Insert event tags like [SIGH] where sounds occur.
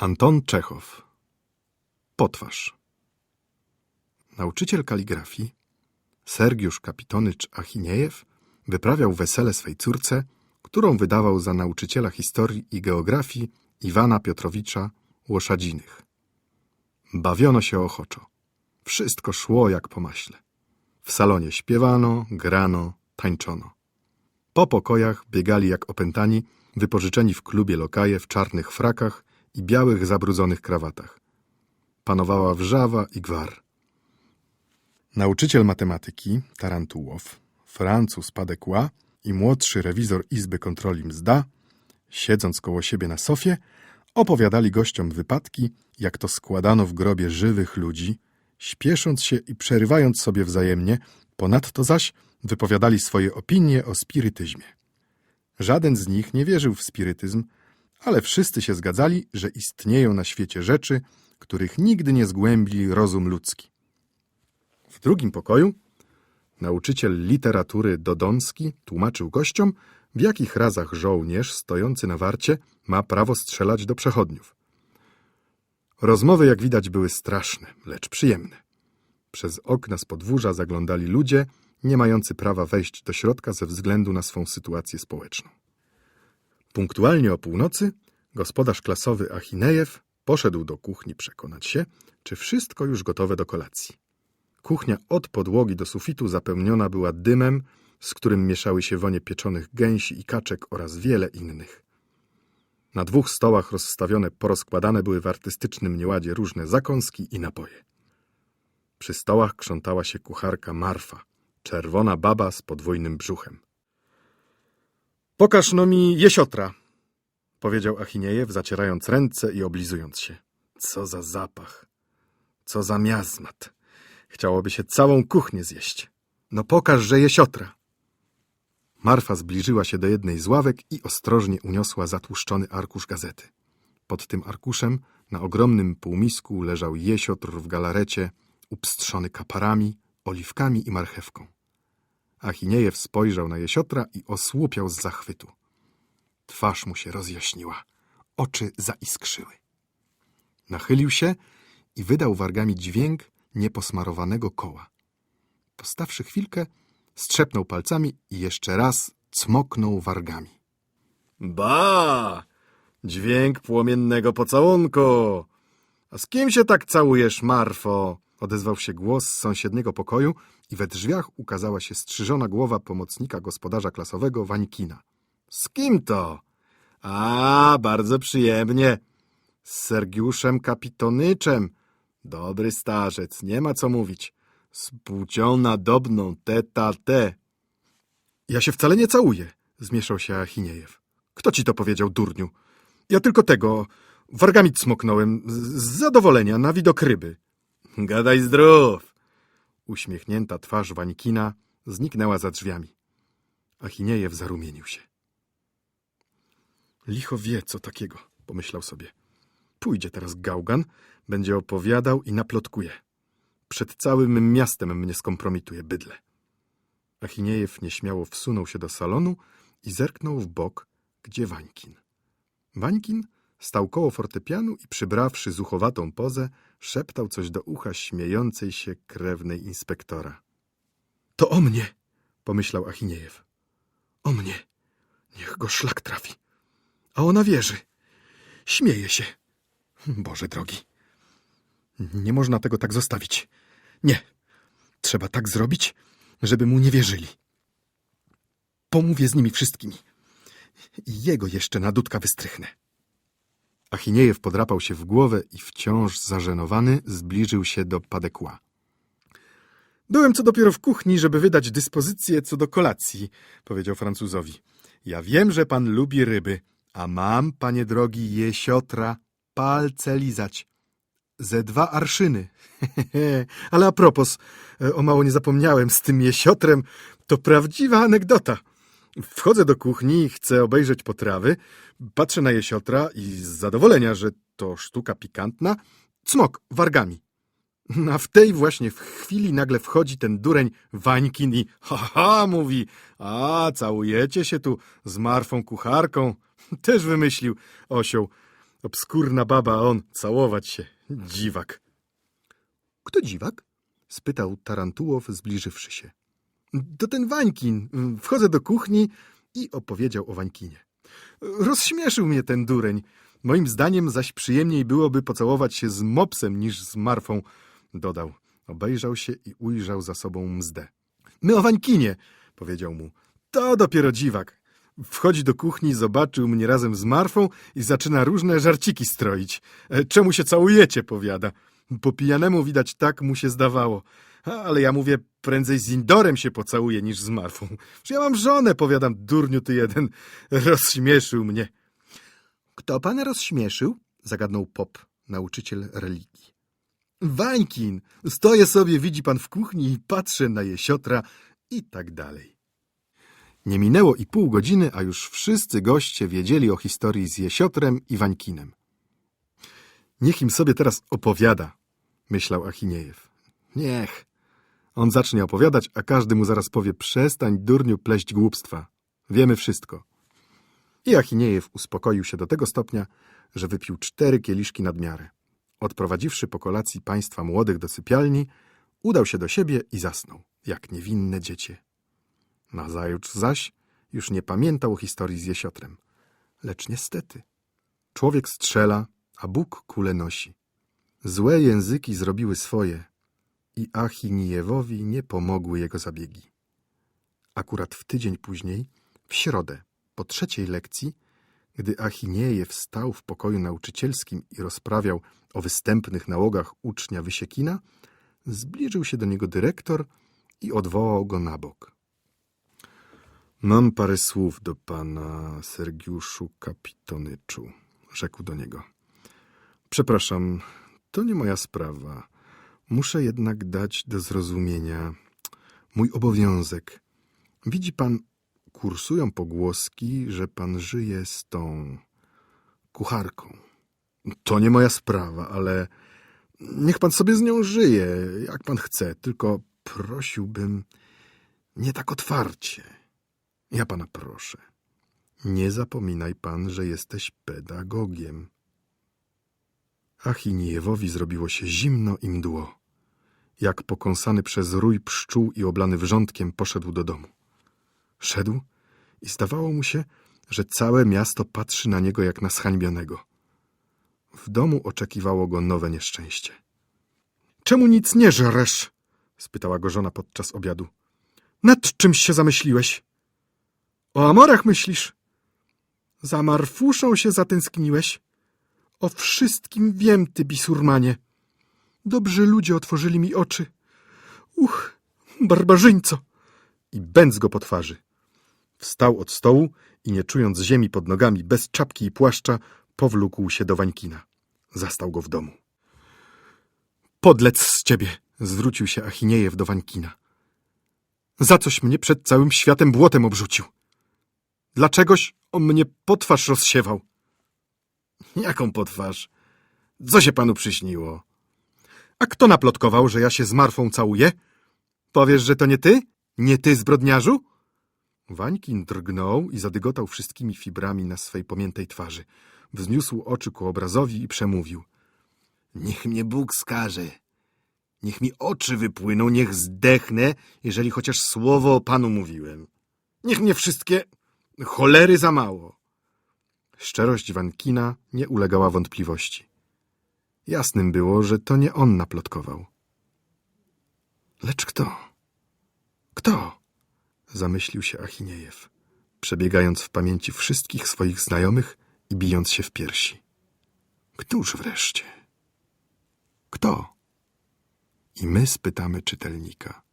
Anton Czechow Potwarz Nauczyciel kaligrafii Sergiusz Kapitonycz Achiniejew wyprawiał wesele swej córce, którą wydawał za nauczyciela historii i geografii Iwana Piotrowicza Łoszadziny. Bawiono się ochoczo. Wszystko szło jak po maśle. W salonie śpiewano, grano, tańczono. Po pokojach biegali jak opętani, wypożyczeni w klubie lokaje w czarnych frakach i białych zabrudzonych krawatach. Panowała wrzawa i gwar. Nauczyciel matematyki, Tarantułow, Francuz Padekła i młodszy rewizor Izby Kontroli Mzda, siedząc koło siebie na sofie, opowiadali gościom wypadki, jak to składano w grobie żywych ludzi, śpiesząc się i przerywając sobie wzajemnie, ponadto zaś wypowiadali swoje opinie o spirytyzmie. Żaden z nich nie wierzył w spirytyzm, ale wszyscy się zgadzali, że istnieją na świecie rzeczy, których nigdy nie zgłębi rozum ludzki. W drugim pokoju nauczyciel literatury Dodonski tłumaczył gościom, w jakich razach żołnierz stojący na warcie ma prawo strzelać do przechodniów. Rozmowy, jak widać, były straszne, lecz przyjemne. Przez okna z podwórza zaglądali ludzie, nie mający prawa wejść do środka ze względu na swą sytuację społeczną. Punktualnie o północy gospodarz klasowy Achinejew poszedł do kuchni przekonać się, czy wszystko już gotowe do kolacji. Kuchnia od podłogi do sufitu zapełniona była dymem, z którym mieszały się wonie pieczonych gęsi i kaczek oraz wiele innych. Na dwóch stołach rozstawione porozkładane były w artystycznym nieładzie różne zakąski i napoje. Przy stołach krzątała się kucharka Marfa, czerwona baba z podwójnym brzuchem. Pokaż no mi jesiotra, powiedział Achiniejew, zacierając ręce i oblizując się. Co za zapach, co za miazmat. Chciałoby się całą kuchnię zjeść. No pokaż, że jesiotra. Marfa zbliżyła się do jednej z ławek i ostrożnie uniosła zatłuszczony arkusz gazety. Pod tym arkuszem na ogromnym półmisku leżał jesiotr w galarecie, upstrzony kaparami, oliwkami i marchewką. Achiniejew spojrzał na jesiotra i osłupiał z zachwytu. Twarz mu się rozjaśniła, oczy zaiskrzyły. Nachylił się i wydał wargami dźwięk nieposmarowanego koła. Postawszy chwilkę, strzepnął palcami i jeszcze raz cmoknął wargami. Ba! Dźwięk płomiennego pocałunku! A z kim się tak całujesz, Marfo? Odezwał się głos z sąsiedniego pokoju i we drzwiach ukazała się strzyżona głowa pomocnika gospodarza klasowego Wańkina. Z kim to? A, bardzo przyjemnie. Z Sergiuszem Kapitonyczem. Dobry starzec, nie ma co mówić. Z płcią nadobną, teta te. Ja się wcale nie całuję, zmieszał się Achiniejew. Kto ci to powiedział, durniu? Ja tylko tego, wargami cmoknąłem, z z zadowolenia, na widok ryby. Gadaj zdrów! Uśmiechnięta twarz Wańkina zniknęła za drzwiami. Achiniejew zarumienił się. Licho wie, co takiego, pomyślał sobie. Pójdzie teraz gałgan, będzie opowiadał i naplotkuje. Przed całym miastem mnie skompromituje bydle. Achiniejew nieśmiało wsunął się do salonu i zerknął w bok, gdzie Wańkin. Wańkin stał koło fortepianu i przybrawszy zuchowatą pozę, szeptał coś do ucha śmiejącej się krewnej inspektora. To o mnie, pomyślał Achiniejew. O mnie. Niech go szlak trafi. A ona wierzy. Śmieje się. Boże drogi. Nie można tego tak zostawić. Nie. Trzeba tak zrobić, żeby mu nie wierzyli. Pomówię z nimi wszystkimi. I jego jeszcze na dudka wystrychnę. Achiniejew podrapał się w głowę i wciąż zażenowany zbliżył się do padekła. Byłem co dopiero w kuchni, żeby wydać dyspozycję co do kolacji, powiedział Francuzowi. Ja wiem, że pan lubi ryby, a mam, panie drogi, jesiotra, palce lizać. Ze dwa arszyny. [LAUGHS] Ale a propos, e, o mało nie zapomniałem, z tym jesiotrem to prawdziwa anegdota. Wchodzę do kuchni chcę obejrzeć potrawy, patrzę na jesiotra i z zadowolenia, że to sztuka pikantna, cmok wargami. A w tej właśnie w chwili nagle wchodzi ten dureń Wańkin i ha, ha, mówi, a całujecie się tu z Marfą kucharką. [LAUGHS] Też wymyślił osioł. Obskurna baba, a on całować się. Dziwak. Kto dziwak? spytał Tarantułow, zbliżywszy się. To ten Wańkin. Wchodzę do kuchni i opowiedział o Wańkinie. Rozśmieszył mnie ten dureń. Moim zdaniem zaś przyjemniej byłoby pocałować się z mopsem niż z Marfą, dodał. Obejrzał się i ujrzał za sobą mzdę. My o Wańkinie, powiedział mu. To dopiero dziwak. Wchodzi do kuchni, zobaczył mnie razem z Marfą i zaczyna różne żarciki stroić. E, Czemu się całujecie, powiada. Po pijanemu widać tak mu się zdawało. Ale ja mówię, prędzej z Indorem się pocałuję niż z Marfą. Ja mam żonę, powiadam, durniu ty jeden. Rozśmieszył mnie. Kto pana rozśmieszył? Zagadnął Pop, nauczyciel religii. Wańkin! Stoję sobie, widzi pan w kuchni i patrzę na jesiotra i tak dalej. Nie minęło i pół godziny, a już wszyscy goście wiedzieli o historii z jesiotrem i Wańkinem. Niech im sobie teraz opowiada, myślał Achiniejew. Niech. On zacznie opowiadać, a każdy mu zaraz powie przestań, durniu, pleść głupstwa. Wiemy wszystko. I Achiniejew uspokoił się do tego stopnia, że wypił cztery kieliszki nad miarę. Odprowadziwszy po kolacji państwa młodych do sypialni, udał się do siebie i zasnął, jak niewinne dziecię. Nazajutrz zaś już nie pamiętał o historii z jesiotrem. Lecz niestety, człowiek strzela, a Bóg kule nosi. Złe języki zrobiły swoje i Achinijewowi nie pomogły jego zabiegi. Akurat w tydzień później, w środę, po trzeciej lekcji, gdy Achiniejew stał w pokoju nauczycielskim i rozprawiał o występnych nałogach ucznia Wysiekina, zbliżył się do niego dyrektor i odwołał go na bok. Mam parę słów do pana Sergiuszu Kapitonyczu, rzekł do niego. Przepraszam, to nie moja sprawa. Muszę jednak dać do zrozumienia mój obowiązek. Widzi pan, kursują pogłoski, że pan żyje z tą kucharką. To nie moja sprawa, ale niech pan sobie z nią żyje, jak pan chce, tylko prosiłbym nie tak otwarcie. Ja pana proszę. Nie zapominaj pan, że jesteś pedagogiem. Achinijewowi zrobiło się zimno i mdło. Jak pokąsany przez rój pszczół i oblany wrzątkiem poszedł do domu. Szedł i zdawało mu się, że całe miasto patrzy na niego jak na zhańbionego. W domu oczekiwało go nowe nieszczęście. Czemu nic nie żresz? spytała go żona podczas obiadu. Nad czymś się zamyśliłeś? O Amorach myślisz? Za Marfuszą się zatęskniłeś? O wszystkim wiem, ty bisurmanie. Dobrzy ludzie otworzyli mi oczy. Uch, barbarzyńco! I bęc go po twarzy. Wstał od stołu i nie czując ziemi pod nogami, bez czapki i płaszcza, powlókł się do Wańkina. Zastał go w domu. Podlec z ciebie! zwrócił się Achiniejew do Wańkina. Za coś mnie przed całym światem błotem obrzucił. Dlaczegoś on mnie potwarz rozsiewał? Jaką potwarz? Co się panu przyśniło? A kto naplotkował, że ja się z Marfą całuję? Powiesz, że to nie ty? Nie ty, zbrodniarzu? Wańkin drgnął i zadygotał wszystkimi fibrami na swej pomiętej twarzy. Wzniósł oczy ku obrazowi i przemówił. Niech mnie Bóg skaże. Niech mi oczy wypłyną, niech zdechnę, jeżeli chociaż słowo o Panu mówiłem. Niech mnie wszystkie cholery za mało. Szczerość Wankina nie ulegała wątpliwości. Jasnym było, że to nie on naplotkował. Lecz kto? Kto? Zamyślił się Achiniejew, przebiegając w pamięci wszystkich swoich znajomych i bijąc się w piersi. Któż wreszcie? Kto? I my spytamy czytelnika.